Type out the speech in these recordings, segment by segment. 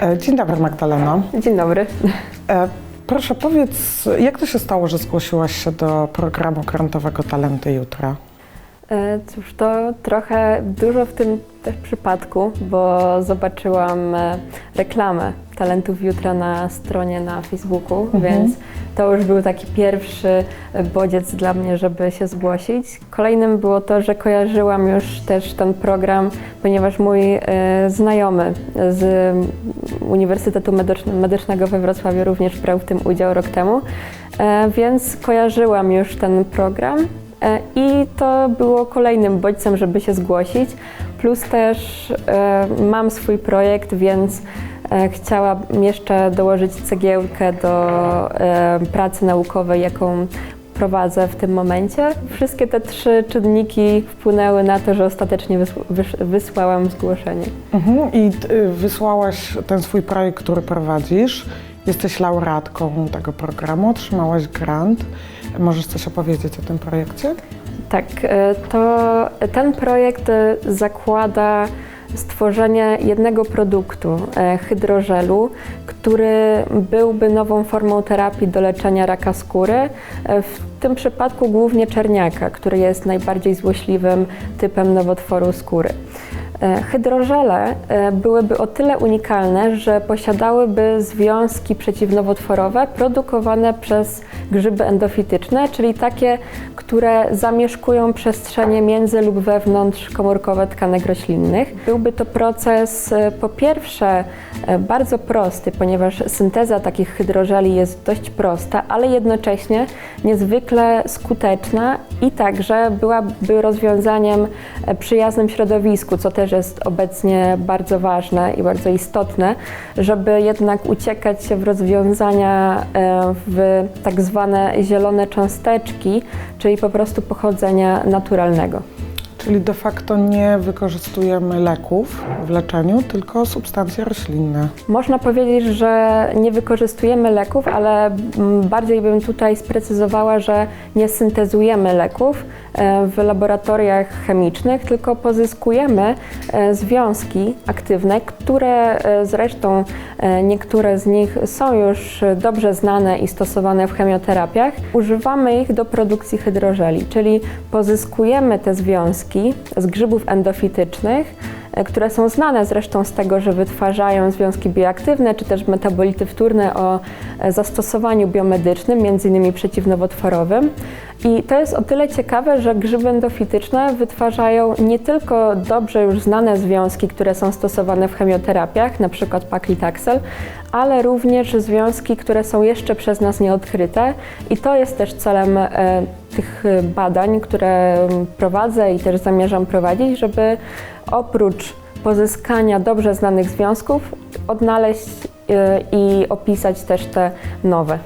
E, Dzień dobry Magdaleno. Dzień dobry. E, Proszę powiedz, jak to się stało, że zgłosiłaś się do programu grantowego Talenty Jutra? E, Cóż, to trochę dużo w tym też przypadku, bo zobaczyłam e, reklamę Talentów Jutra na stronie na Facebooku, więc to już był taki pierwszy bodziec dla mnie, żeby się zgłosić. Kolejnym było to, że kojarzyłam już też ten program, ponieważ mój e, znajomy z Uniwersytetu Medycz- Medycznego we Wrocławiu również brał w tym udział rok temu, więc kojarzyłam już ten program. E, I to było kolejnym bodźcem, żeby się zgłosić. Plus też e, mam swój projekt, więc e, chciałabym jeszcze dołożyć cegiełkę do pracy naukowej, jaką prowadzę w tym momencie. Wszystkie te trzy czynniki wpłynęły na to, że ostatecznie wys- wys- wysłałam zgłoszenie. Mhm. I y, wysłałaś ten swój projekt, który prowadzisz. Jesteś laureatką tego programu, otrzymałaś grant. Możesz coś opowiedzieć o tym projekcie? Tak, e, to ten projekt e, zakłada stworzenie jednego produktu, e, hydrożelu, który byłby nową formą terapii do leczenia raka skóry, w tym przypadku głównie czerniaka, który jest najbardziej złośliwym typem nowotworu skóry. E, Hydrożele e, byłyby o tyle unikalne, że posiadałyby związki przeciwnowotworowe produkowane przez grzyby endofityczne, czyli takie, które zamieszkują przestrzenie między lub wewnątrz komórkowe tkanek roślinnych. Byłby to proces e, po pierwsze bardzo prosty, ponieważ synteza takich hydrożeli jest dość prosta, ale jednocześnie niezwykle skuteczna i także byłaby rozwiązaniem przyjaznym środowisku, co też jest obecnie bardzo ważne i bardzo istotne, żeby jednak uciekać się w rozwiązania e, w tak zwane zielone cząsteczki, czyli po prostu pochodzenia naturalnego. Czyli de facto nie wykorzystujemy leków w leczeniu, tylko substancje roślinne. Można powiedzieć, że nie wykorzystujemy leków, ale mm, bardziej bym tutaj sprecyzowała, że nie syntezujemy leków e, w laboratoriach chemicznych, tylko pozyskujemy e, związki aktywne, które e, zresztą niektóre z nich są już dobrze znane i stosowane w chemioterapiach. Używamy ich do produkcji hydrożeli, czyli pozyskujemy te związki z grzybów endofitycznych, e, które są znane zresztą z tego, że wytwarzają związki bioaktywne czy też metabolity wtórne o e, zastosowaniu biomedycznym, między innymi przeciwnowotworowym. I to jest o tyle ciekawe, że grzyby endofityczne wytwarzają nie tylko dobrze już znane związki, które są stosowane w chemioterapiach, przykład paclitaxel, ale również związki, które są jeszcze przez nas nieodkryte i to jest też celem e, tych badań, które prowadzę i też zamierzam prowadzić, żeby oprócz pozyskania dobrze znanych związków odnaleźć e, i opisać też te nowe.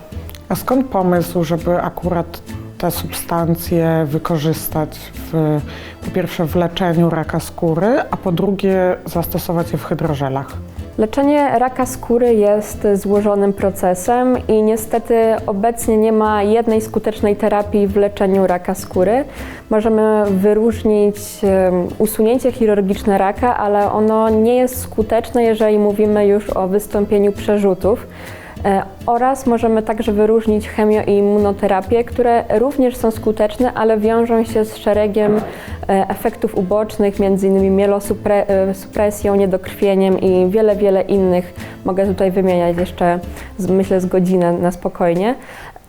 A skąd pomysł, żeby akurat te substancje wykorzystać w, po pierwsze w leczeniu raka skóry, a po drugie zastosować je w hydrożelach? Leczenie raka skóry jest złożonym procesem i niestety obecnie nie ma jednej skutecznej terapii w leczeniu raka skóry. Możemy wyróżnić usunięcie chirurgiczne raka, ale ono nie jest skuteczne, jeżeli mówimy już o wystąpieniu przerzutów. E, Oraz możemy także wyróżnić chemio i immunoterapię, które również są skuteczne, ale wiążą się z szeregiem e, efektów ubocznych, m.in. mielosupresją, niedokrwieniem i wiele, wiele innych. Mogę tutaj wymieniać jeszcze, myślę, z godzinę na spokojnie,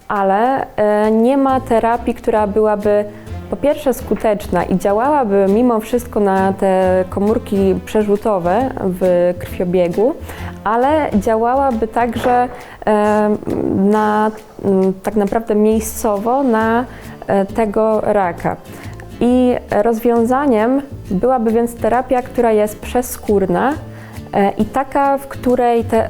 ale e, nie ma terapii, która byłaby po pierwsze skuteczna i działałaby mimo wszystko na te komórki przerzutowe w krwiobiegu, ale działałaby także na, tak naprawdę miejscowo na e, tego raka. I rozwiązaniem byłaby więc terapia, która jest przeskórna e, i taka, w której te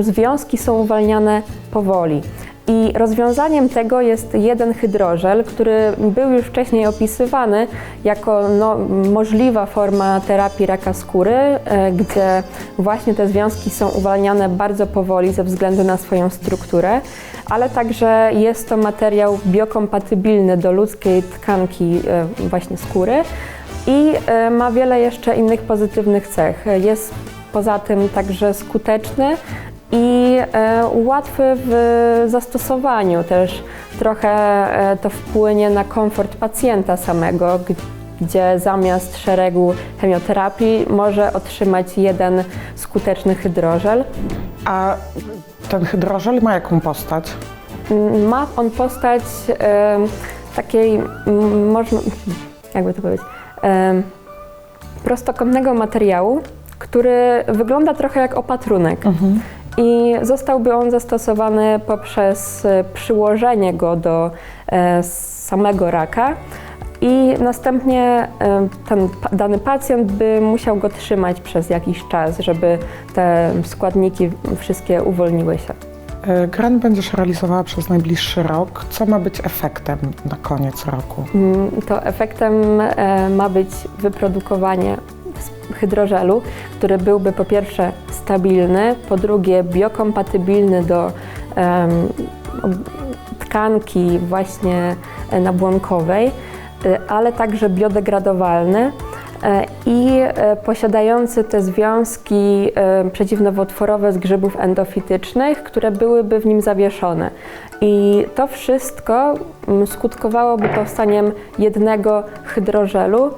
związki są uwalniane powoli. I rozwiązaniem tego jest jeden hydrożel, który był już wcześniej opisywany jako no, możliwa forma terapii raka skóry, e, gdzie właśnie te związki są uwalniane bardzo powoli ze względu na swoją strukturę, ale także jest to materiał biokompatybilny do ludzkiej tkanki e, właśnie skóry i e, ma wiele jeszcze innych pozytywnych cech. Jest poza tym także skuteczny i e, łatwy w zastosowaniu. Też trochę e, to wpłynie na komfort pacjenta samego, gdzie zamiast szeregu chemioterapii może otrzymać jeden skuteczny hydrożel. A ten hydrożel ma jaką postać? Mm, Ma on postać takiej, można, jakby to powiedzieć, prostokątnego materiału, który wygląda trochę jak opatrunek. I zostałby on zastosowany poprzez e, przyłożenie go do e, samego raka. I następnie e, ten dany pacjent by musiał go trzymać przez jakiś czas, żeby te składniki wszystkie uwolniły się. Grant będziesz realizowała przez najbliższy rok. Co ma być efektem na koniec roku? Mm, to efektem ma być wyprodukowanie hydrożelu, który byłby po pierwsze stabilny, po drugie biokompatybilny do ob- tkanki właśnie nabłonkowej, e, ale także biodegradowalny i e, posiadający te związki e, przeciwnowotworowe z grzybów endofitycznych, które byłyby w nim zawieszone. I to wszystko mm, skutkowałoby powstaniem jednego hydrożelu,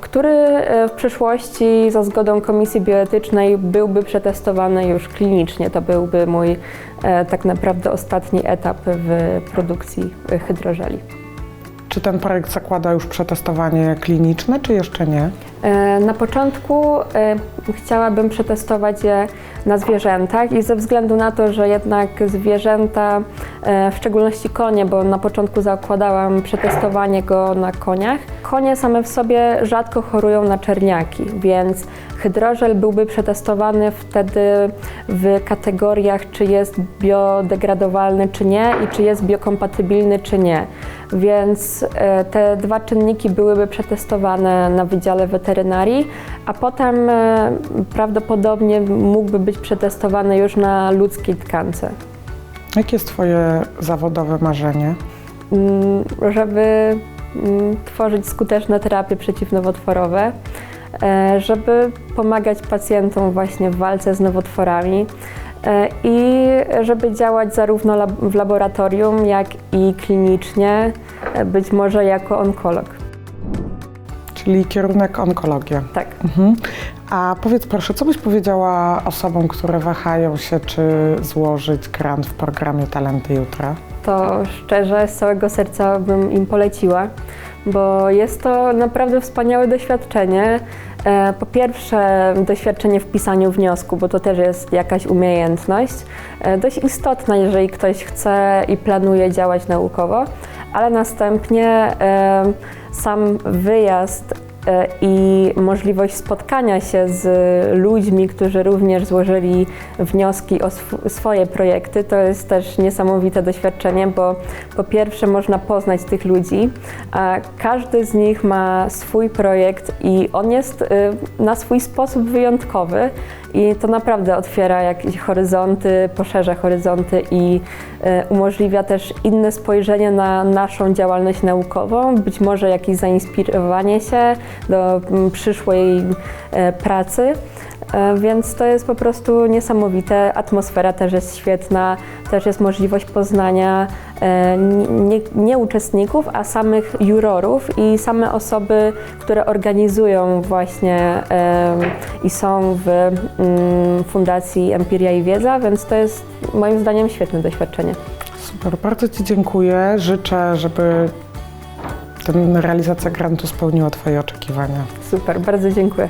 który e, w przyszłości za zgodą Komisji Bioetycznej byłby przetestowany już klinicznie. To byłby mój tak naprawdę ostatni etap w produkcji hydrożeli. Czy ten projekt zakłada już przetestowanie kliniczne, czy jeszcze nie? E, Na początku e, chciałabym przetestować je na zwierzętach i ze względu na to, że jednak zwierzęta, e, w szczególności konie, bo na początku zakładałam przetestowanie go na koniach, konie same w sobie rzadko chorują na czerniaki, więc hydrożel byłby przetestowany wtedy w kategoriach, czy jest biodegradowalny, czy nie i czy jest biokompatybilny, czy nie. Więc te dwa czynniki byłyby przetestowane na Wydziale Weterynarii, a potem e, prawdopodobnie mógłby być przetestowany już na ludzkiej tkance. Jakie jest Twoje zawodowe marzenie? Mm, Żeby mm, tworzyć skuteczne terapie przeciwnowotworowe, e, żeby pomagać pacjentom właśnie w walce z nowotworami e, i żeby działać zarówno w laboratorium, jak i klinicznie, być może jako onkolog. Czyli kierunek onkologia. Tak. Mhm. A powiedz proszę, co byś powiedziała osobom, które wahają się, czy złożyć grant w programie Talenty Jutra? to szczerze z całego serca bym im poleciła, bo jest to naprawdę wspaniałe doświadczenie. E, Po pierwsze, doświadczenie w pisaniu wniosku, bo to też jest jakaś umiejętność, e, dość istotna, jeżeli ktoś chce i planuje działać naukowo, ale następnie sam wyjazd i możliwość spotkania się z ludźmi, którzy również złożyli wnioski o sw- swoje projekty, to jest też niesamowite doświadczenie, bo po pierwsze można poznać tych ludzi, a każdy z nich ma swój projekt i on jest y, na swój sposób wyjątkowy i to naprawdę otwiera jakieś horyzonty, poszerza horyzonty i y, umożliwia też inne spojrzenie na naszą działalność naukową, być może jakieś zainspirowanie się do mm, przyszłej e, pracy. E, Więc to jest po prostu niesamowite. Atmosfera też jest świetna, też jest możliwość poznania e, nie, nie uczestników, a samych jurorów i same osoby, które organizują właśnie i są w mm, Fundacji Empiria i Wiedza, więc to jest moim zdaniem świetne doświadczenie. Super, bardzo Ci dziękuję. Życzę, żeby realizacja grantu spełniła Twoje oczekiwania. Super, bardzo dziękuję.